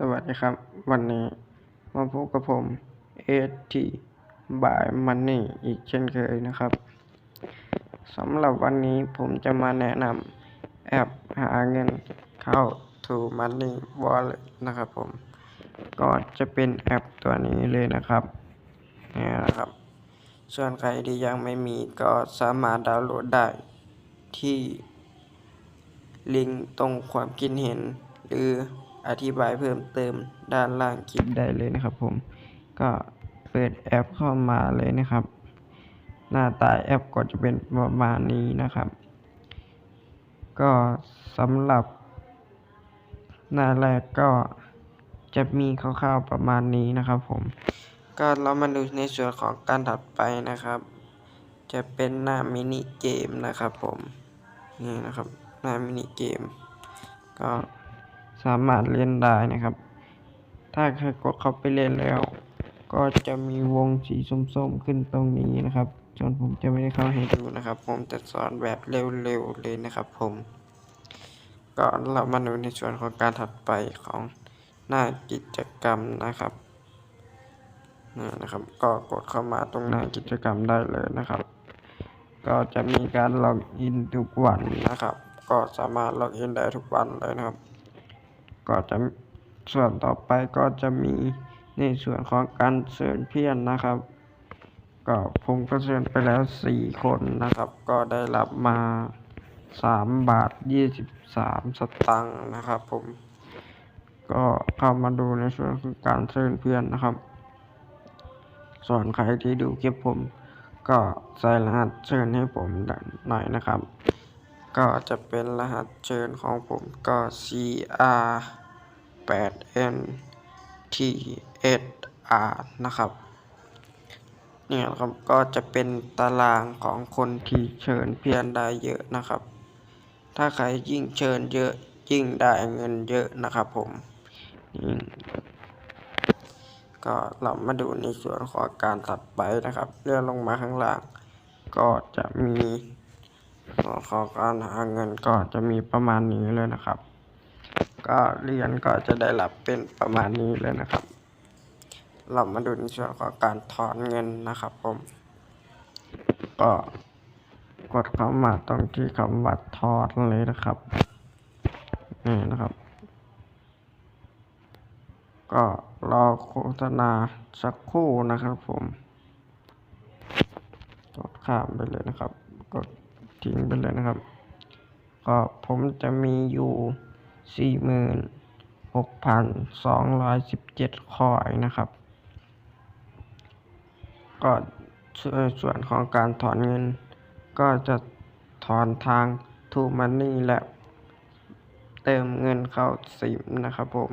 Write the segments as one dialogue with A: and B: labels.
A: สวัสดีครับ วันนี้มาพบกับผมเอทีบายมันนี่อีกเช่นเคยนะครับสำหรับวันนี้ผมจะมาแนะนำแอปหาเงินเข้า to Money Wallet นะครับผม ก็จะเป็นแอปตัวนี้เลยนะครับนี่นะครับ ส่วนใครที่ยังไม่มีก็สามารถดาวน์โหลดได้ที่ลิงก์ตรงความคิดเห็น หรือ อธิบายเพิ่มเติมด้านล่างคลิปได้เลยนะครับผม ก็เปิดแอปเข้ามาเลยนะครับ หน้าตาแอปก็จะเป็นประมาณนี้นะครับ ก็สำหรับ หน้าแรกก็จะมีคร่าวๆประมาณนี้นะครับผม ก็เรามาดูในส่วนของการถัดไปนะครับ จะเป็นหน้ามินิเกมนะครับผม นี่นะครับ หน้ามินิเกม ก็ สามารถเล่นได้นะครับ ถ้าใครกดเข้าไปเล่นแล้ว ก็จะมีวงสีส้มๆขึ้นตรงนี้นะครับจนผมจะไม่ได้เข้าให้ดูนะครับ ผมจะสอนแบบเร็วๆเลยนะครับ ผม ก็เรามาดูในส่วนของการถัดไปของหน้ากิจกรรมนะครับนี่นะครับ ก็กดเข้ามาตรงหน้ากิจกรรมได้เลยนะครับ ก็จะมีการล็อกอินทุกวันนะครับ ก็สามารถล็อกอินได้ทุกวันเลยนะครับ ก็จะส่วนต่อไปก็จะมีในส่วนของการเชิญเพื่อนนะครับ ก็ผมก็เชิญไปแล้วสี่คนนะครับ ก็ได้รับมาสามบาทยี่สิบสามสตังค์นะครับ ผมก็เข้ามาดูในส่วนของการเชิญเพื่อนนะครับ ส่วนใครที่ดูคลิปผม ก็ใส่รหัสเชิญให้ผมหน่อยนะครับ ก็จะเป็นรหัสเชิญของผมก็ CR 8N T S R นะครับ เนี่ยครับก็จะเป็นตารางของคนที่เชิญเพื่อนได้เยอะนะครับ ถ้าใครยิ่งเชิญเยอะยิ่งได้เงินเยอะนะครับผมก็เรามาดูในส่วนของการถัดไปนะครับ เลื่อนลงมาข้างล่าง ก็จะมี ส่วนของการหาเงินก็จะมีประมาณนี้เลยนะครับ ก็เรียนก็จะได้รับเป็นประมาณนี้เลยนะครับ เรามาดูในส่วนของการถอนเงินนะครับผม ก็กดเข้ามาตรงที่คำว่าถอนเลยนะครับนี่นะครับ ก็รอโฆษณาสักครู่นะครับผมกดข้ามไปเลยนะครับกด ทิ้งไปเลยนะครับ ก็ผมจะมีอยู่สี่หมื่นหกพันสองร้อยสิบเจ็ดคอยนะครับ ก็ส่วนของการถอนเงิน ก็จะถอนทางทูมันนี่และเติมเงินเข้าซิมนะครับผม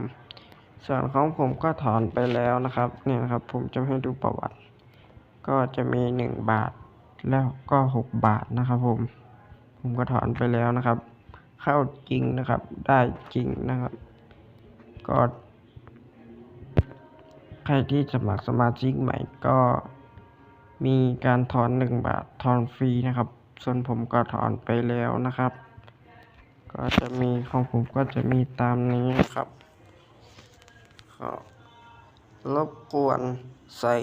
A: ส่วนของผมก็ถอนไปแล้วนะครับ เนี่ยนะครับผมจะให้ดูประวัติ ก็จะมีหนึ่งบาทแล้วก็หกบาทนะครับผม ผมก็ถอนไปแล้วนะครับ เข้าจริงนะครับ ได้จริงนะครับ ก็ ใครที่สมัครสมาชิกใหม่ก็มีการถอนหนึ่งบาทถอนฟรีนะครับ ส่วนผมก็ถอนไปแล้วนะครับ ก็จะมีของผมก็จะมีตามนี้นะครับก็รบกวนใส่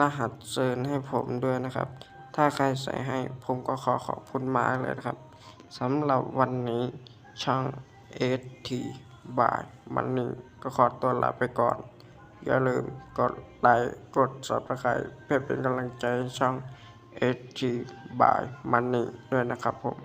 A: รหัสเชิญให้ผมด้วยนะครับ ถ้าใครใส่ให้ผมก็ขอขอบคุณมากเลยนะครับสำหรับวันนี้ช่างเอทีบายมันนี่ก็ขอตัวลาไปก่อน อย่าลืมกดไลค์กด subscribe เพื่อเป็นกำลังใจให้ช่อง SG by Money ด้วยนะครับผม